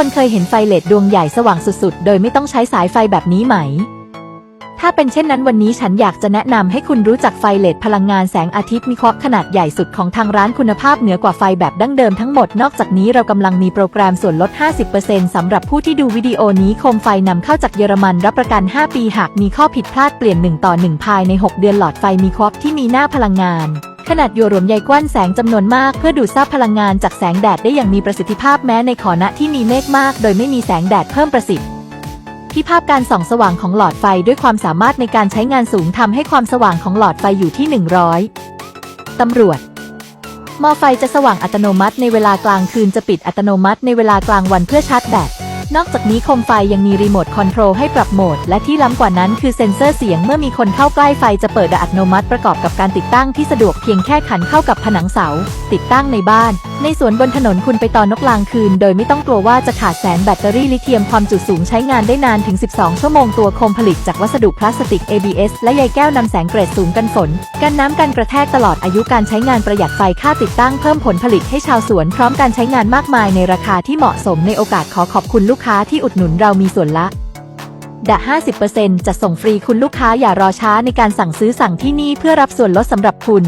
คนเคยเห็นไฟเลดดวงใหญ่สว่างสุดๆ โดยไม่ต้องใช้สายไฟแบบนี้ไหม ถ้าเป็นเช่นนั้นวันนี้ฉันอยากจะแนะนำให้คุณรู้จักไฟเลดพลังงานแสงอาทิตย์มีครอบขนาดใหญ่สุดของทางร้านคุณภาพเหนือกว่าไฟแบบดั้งเดิมทั้งหมด นอกจากนี้เรากำลังมีโปรแกรมส่วนลด 50%สำหรับผู้ที่ดูวิดีโอนี้โคมไฟนำเข้าจากเยอรมันรับประกัน 5 ปีหากมีข้อผิดพลาดเปลี่ยน 1 ต่อ 1 ภายใน 6 เดือนหลอดไฟมีครอบที่มีหน้าพลังงาน ขนาดโยรวมใยกว้านแสงจำนวนมากเพื่อดูดซับพลังงานจากแสงแดดได้อย่างมีประสิทธิภาพแม้ในขอณะที่มีเมฆมาก โดยไม่มีแสงแดดเพิ่มประสิทธิที่ภาพการส่องสว่างของหลอดไฟด้วยความสามารถในการใช้งานสูงทำให้ความสว่างของหลอดไฟอยู่ที่ 100 ตำรวจ มอไฟจะสว่างอัตโนมัติในเวลากลางคืนจะปิดอัตโนมัติในเวลากลางวันเพื่อชาร์จแบต นอกจากนี้โคมไฟยังมีรีโมทคอนโทรลให้ปรับโหมด และที่ล้ำกว่านั้นคือเซ็นเซอร์เสียงเมื่อมีคนเข้าใกล้ไฟจะเปิดอัตโนมัติประกอบกับการติดตั้งที่สะดวกเพียงแค่ขันเข้ากับผนังเสา ติดตั้งในบ้าน ในสวนบนถนนคุณไปตอนนกลางคืน โดยไม่ต้องกลัวว่าจะขาดแสงแบตเตอรี่ลิเธียมความจุสูงใช้งานได้นานถึง 12 ชั่วโมงตัวโคมผลิตจากวัสดุพลาสติก ABS และใยแก้วนำแสงเกรดสูงกันฝน กันน้ำกันกระแทกตลอดอายุการใช้งานประหยัดไฟค่าติดตั้งเพิ่มผลผลิตให้ชาวสวนพร้อมการใช้งานมากมายในราคาที่เหมาะสมในโอกาสขอขอบคุณลูกค้าที่อุดหนุนเรามีส่วนละดะ50%จะส่งฟรีคุณลูกค้าอย่ารอช้าในการสั่งซื้อสั่งที่นี่เพื่อรับส่วนลดสำหรับคุณ